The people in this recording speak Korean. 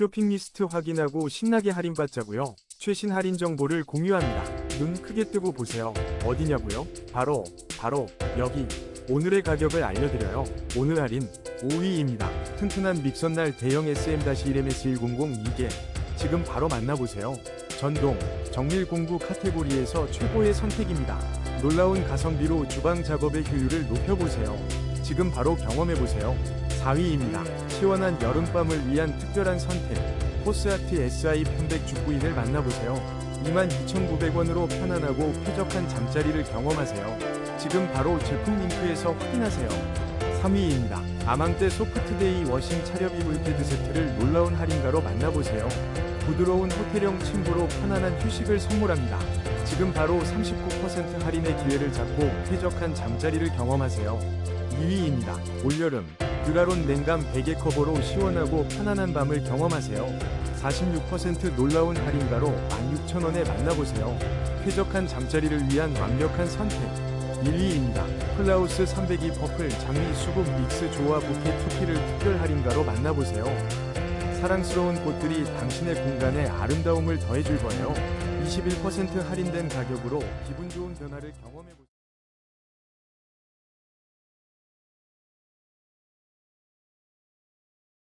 쇼핑 리스트 확인하고 신나게 할인받자고요. 최신 할인 정보를 공유합니다. 눈 크게 뜨고 보세요. 어디냐고요? 바로 바로 여기. 오늘의 가격을 알려드려요. 오늘 할인 5위입니다. 튼튼한 믹선날 대형 SM-1MS100 이게 지금 바로 만나보세요. 전동, 정밀 공구 카테고리에서 최고의 선택입니다. 놀라운 가성비로 주방 작업의 효율을 높여보세요. 지금 바로 경험해보세요. 4위입니다. 시원한 여름밤을 위한 특별한 선택. 포스아트 SI 편백 죽부인을 만나보세요. 22,900원으로 편안하고 쾌적한 잠자리를 경험하세요. 지금 바로 제품 링크에서 확인하세요. 3위입니다. 아망떼 소프트데이 워싱 차렵 이불 패드 세트를 놀라운 할인가로 만나보세요. 부드러운 호텔형 침구로 편안한 휴식을 선물합니다. 지금 바로 39% 할인의 기회를 잡고 쾌적한 잠자리를 경험하세요. 2위입니다. 올여름 드라론 냉감 베개 커버로 시원하고 편안한 밤을 경험하세요. 46% 놀라운 할인가로 16,000원에 만나보세요. 쾌적한 잠자리를 위한 완벽한 선택. 1위입니다. 플라우스 302 퍼플 장미 수국 믹스 조화 부케 투피를 특별 할인가로 만나보세요. 사랑스러운 꽃들이 당신의 공간에 아름다움을 더해줄 거예요. 21% 할인된 가격으로 기분 좋은 변화를 경험해보세요.